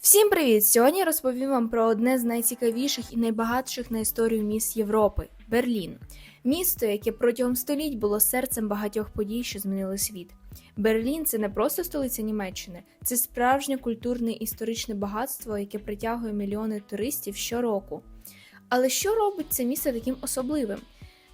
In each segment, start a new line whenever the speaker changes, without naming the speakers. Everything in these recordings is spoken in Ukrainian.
Всім привіт! Сьогодні розповім вам про одне з найцікавіших і найбагатших на історію міст Європи Берлін. Місто, яке протягом століть було серцем багатьох подій, що змінили світ. Берлін це не просто столиця Німеччини, це справжнє культурне історичне багатство, яке притягує мільйони туристів щороку. Але що робить це місто таким особливим?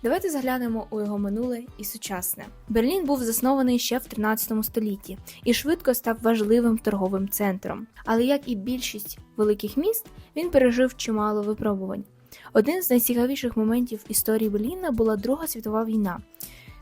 Давайте заглянемо у його минуле і сучасне. Берлін був заснований ще в 13 столітті і швидко став важливим торговим центром. Але як і більшість великих міст, він пережив чимало випробувань. Один з найцікавіших моментів історії Берліна була Друга світова війна.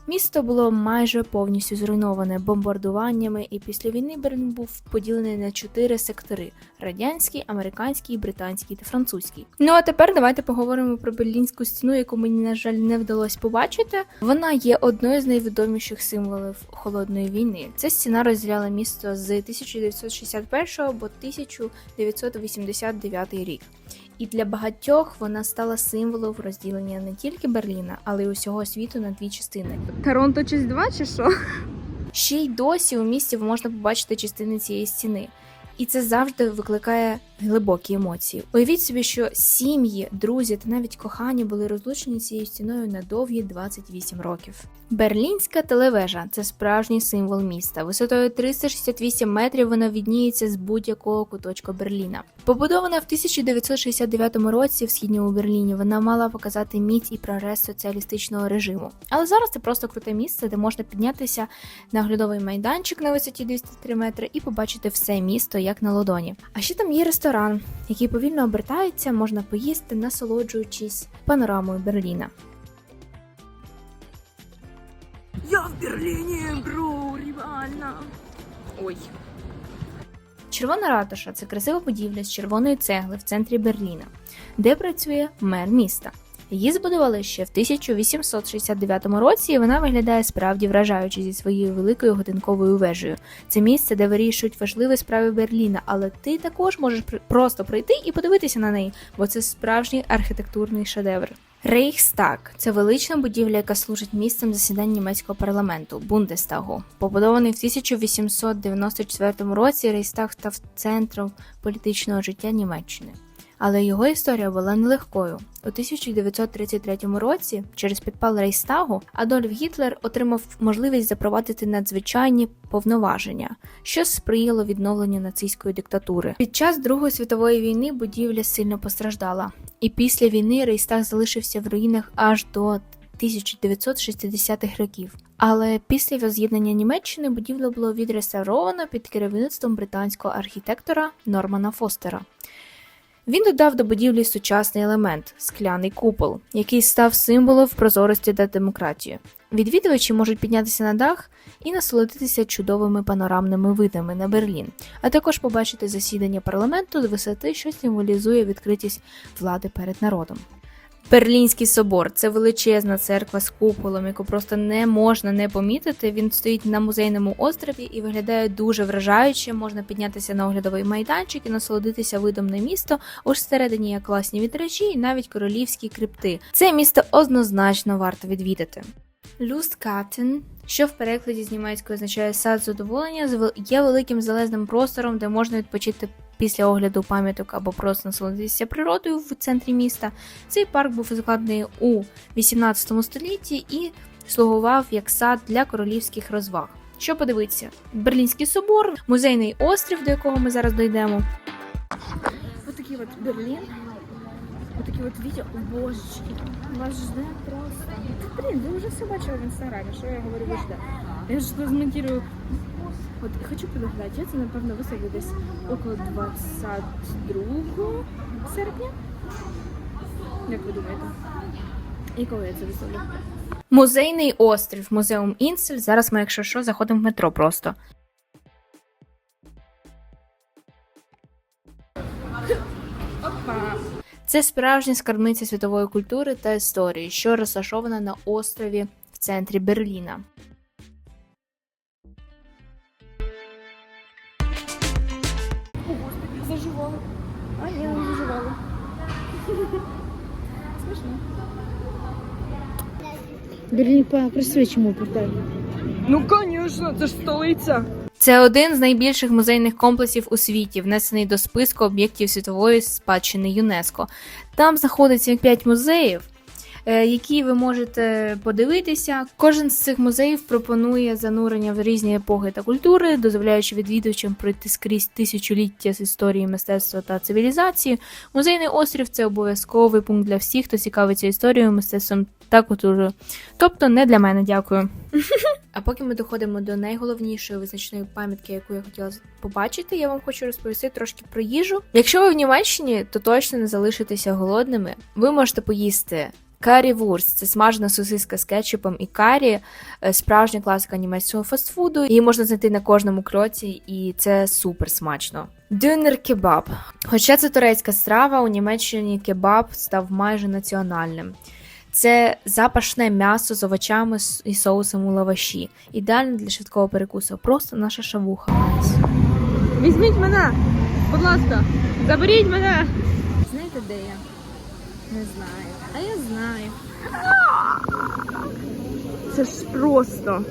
Місто було майже повністю зруйноване бомбардуваннями, і після війни Берлін був поділений на чотири сектори: радянський, американський, британський та французький. Ну а тепер давайте поговоримо про берлінську стіну, яку мені, на жаль, не вдалося побачити. Вона є одною з найвідоміших символів холодної війни. Ця стіна розділяла місто з 1961 по 1989 рік. І для багатьох вона стала символом розділення не тільки Берліна, але й усього світу на дві частини.
Торонто чи два чи що?
Ще й досі у місті можна побачити частини цієї стіни, і це завжди викликає глибокі емоції. Уявіть собі, що сім'ї, друзі та навіть кохані були розлучені цією стіною на довгі 28 років. Берлінська телевежа це справжній символ міста. Висотою 368 метрів вона відніється з будь-якого куточка Берліна. Побудована в 1969 році в східньому Берліні, вона мала показати міць і прогрес соціалістичного режиму. Але зараз це просто круте місце, де можна піднятися на оглядовий майданчик на висоті 203 метри і побачити все місто як на ладоні. А ще там є ресторан, який повільно обертається, можна поїсти, насолоджуючись панорамою Берліна.
Я в Берліні, бро, реально. Ой.
Червона ратуша це красива будівля з червоної цегли в центрі Берліна, де працює мер міста. Її збудували ще в 1869 році, і вона виглядає справді вражаюче зі своєю великою годинковою вежею. Це місце, де вирішують важливі справи Берліна, але ти також можеш просто прийти і подивитися на неї, бо це справжній архітектурний шедевр. Рейхстаг це велична будівля, яка служить місцем засідань німецького парламенту Бундестагу. Побудований в 1894 році, Рейхстаг став центром політичного життя Німеччини. Але його історія була нелегкою. У 1933 році, через підпал Рейхстагу, Адольф Гітлер отримав можливість запровадити надзвичайні повноваження, що сприяло відновленню нацистської диктатури. Під час Другої світової війни будівля сильно постраждала, і після війни Рейхстаг залишився в руїнах аж до 1960-х років. Але після воз'єднання Німеччини будівля була відреставрована під керівництвом британського архітектора Нормана Фостера. Він додав до будівлі сучасний елемент скляний купол, який став символом прозорості та демократії. Відвідувачі можуть піднятися на дах і насолодитися чудовими панорамними видами на Берлін, а також побачити засідання парламенту з висоти, що символізує відкритість влади перед народом. Берлінський собор це величезна церква з куполом, яку просто не можна не помітити. Він стоїть на музейному острові і виглядає дуже вражаюче. Можна піднятися на оглядовий майданчик і насолодитися видом на місто. Уж всередині є класні вітражі і навіть королівські крипти. Це місто однозначно варто відвідати. Люсткатен, що в перекладі з німецької означає сад задоволення, є великим залезним простором, де можна відпочити після огляду пам'яток або просто насолодитися природою в центрі міста. Цей парк був закладений у 18 столітті і слугував як сад для королівських розваг. Що подивитися? Берлінський собор, музейний острів, до якого ми зараз дійдемо.
Вот такий вот Берлін. Вот такі от відео. О, божечки. Вас жде просто. Блін, ви вже все бачили в інстаграмі, що я говорю, ви жде. Я ж тут змонтирую. От хочу подождати. Я це, напевно, виставлю десь около 22 серпня. Як ви думаєте? І коли я це виставлю?
Музейний острів, музеум Інсель. Зараз ми, якщо що, заходимо в метро просто.
Опа!
Це справжня скарбниця світової культури та історії, що розташована на острові в центрі Берліна.
А, ні, не заживала. Смішно.
Берлін по присвячому питанню.
Ну, звісно, це ж столиця.
Це один з найбільших музейних комплексів у світі, внесений до списку об'єктів світової спадщини ЮНЕСКО. Там знаходиться 5 музеїв, які ви можете подивитися. Кожен з цих музеїв пропонує занурення в різні епохи та культури, дозволяючи відвідувачам пройти скрізь тисячоліття з історії мистецтва та цивілізації. Музейний острів це обов'язковий пункт для всіх, хто цікавиться історією, мистецтвом та культурою. Тобто не для мене, дякую. А поки ми доходимо до найголовнішої визначної пам'ятки, яку я хотіла побачити, я вам хочу розповісти трошки про їжу. Якщо ви в Німеччині, то точно не залишитеся голодними. Ви можете поїсти. Карі-вурст – це смажена сосиска з кетчупом і карі, е, справжня класика німецького фастфуду. Її можна знайти на кожному кроці, і це супер смачно. Дюнер кебаб. Хоча це турецька страва, у Німеччині кебаб став майже національним. Це запашне м'ясо з овочами і соусом у лаваші. Ідеально для швидкого перекусу. Просто наша шавуха.
Візьміть мене, будь ласка, заберіть мене. Знаєте, де я? Не знаю. Це ж просто.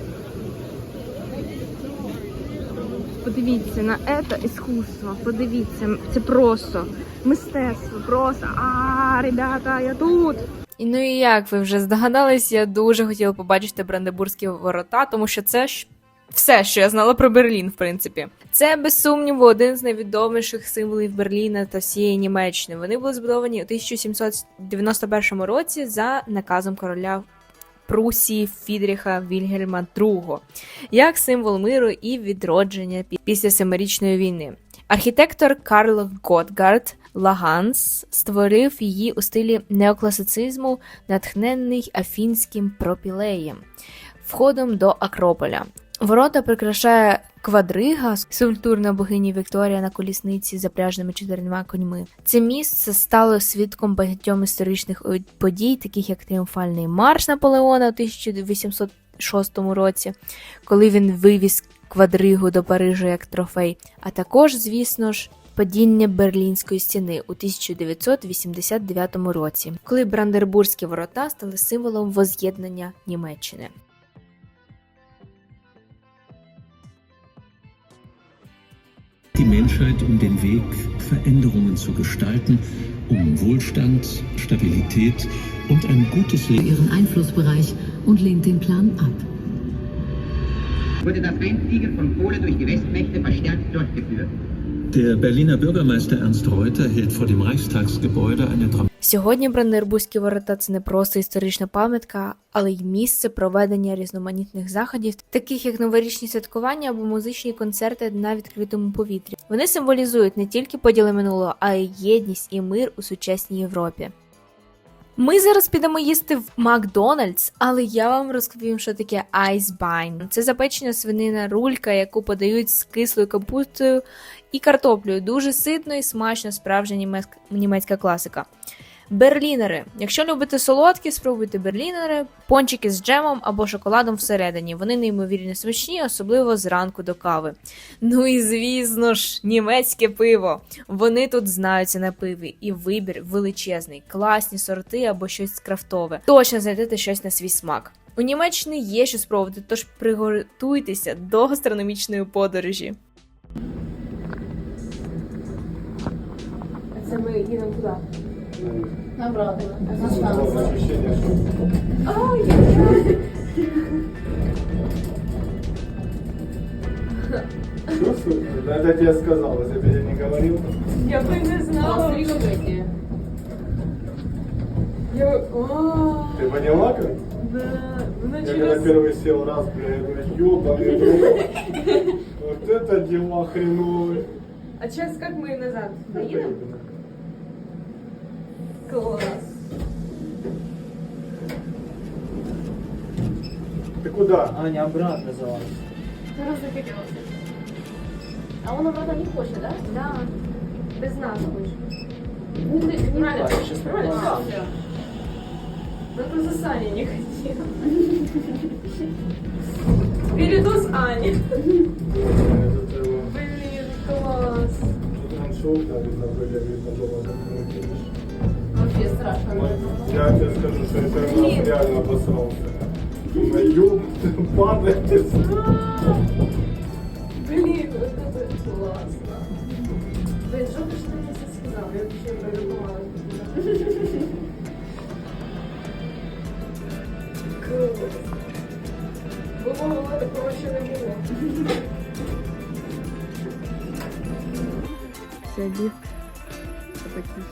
Подивіться на це іскусство. Подивіться, це просто мистецтво. Просто. А, ребята, я тут.
І ну і як ви вже здогадались, я дуже хотіла побачити Брандебурзькі ворота, тому що це ж все, що я знала про Берлін, в принципі. Це без сумніву один з найвідоміших символів Берліна та всієї Німеччини. Вони були збудовані у 1791 році за наказом короля Прусії Фідріха Вільгельма II, як символ миру і відродження після Семирічної війни. Архітектор Карл Готгард Лаганс створив її у стилі неокласицизму, натхнений афінським пропілеєм, входом до Акрополя. Ворота прикрашає квадрига, скульптурна богині Вікторія на колісниці запряженими чотирма коньми. Це місце стало свідком багатьом історичних подій, таких як тріумфальний марш Наполеона у 1806 році, коли він вивіз квадригу до Парижа як трофей, а також, звісно ж, падіння Берлінської стіни у 1989 році, коли Брандербурзькі ворота стали символом воз'єднання Німеччини.
Die Menschheit um den Weg, Veränderungen zu gestalten, um Wohlstand, Stabilität und ein gutes Leben.
ihren Einflussbereich und lehnt den Plan ab.
wurde das Reinziehen von Kohle durch die Westmächte verstärkt durchgeführt.
Der Berliner Bürgermeister Ernst Reuter hält vor dem Reichstagsgebäude eine dramatische
Сьогодні Брандербурзькі ворота це не просто історична пам'ятка, але й місце проведення різноманітних заходів, таких як новорічні святкування або музичні концерти на відкритому повітрі. Вони символізують не тільки поділи минулого, а й єдність і мир у сучасній Європі. Ми зараз підемо їсти в Макдональдс, але я вам розповім, що таке айсбайн. Це запечена свинина рулька, яку подають з кислою капустою і картоплею. Дуже ситно і смачно, справжня німецька, німецька класика. Берлінери. Якщо любите солодкі, спробуйте берлінери, пончики з джемом або шоколадом всередині. Вони неймовірно смачні, особливо зранку до кави. Ну і звісно ж, німецьке пиво. Вони тут знаються на пиві, і вибір величезний, класні сорти або щось крафтове. Точно знайдете щось на свій смак. У Німеччині є що спробувати, тож приготуйтеся до гастрономічної подорожі. Це ми їдемо туди.
Чувствуете? Да, это я тебе сказал, если бы я не говорил.
Я би не знала. Я...
Ты поняла как?
да.
Я когда первый сел раз, бля, я говорю, ёбаный друг. Вот это дела хреновые.
А сейчас как мы назад? Доедем? Класс.
Ты куда?
Аня, обратно за вас. Зараз.
А он обратно не хочет, да? Да. Без нас хоче. Ну, ты не
правильно, сейчас
правильно?
Да,
да. Ну, Только за Саней не хотела.
с Аней.
Блин, класс.
Тут он шел, там, например, видно было, как мы
Вообще страшно.
Вот, Я тебе скажу, что я первый
Блин.
раз реально обосрался. Думаю, ёб, падает.
Блин, Класно. Блин, що ти ж ти мені це сказав? Я взагалі прорекомала. Круто. Бо мого такого ще не було.
Це ліфт. Такий.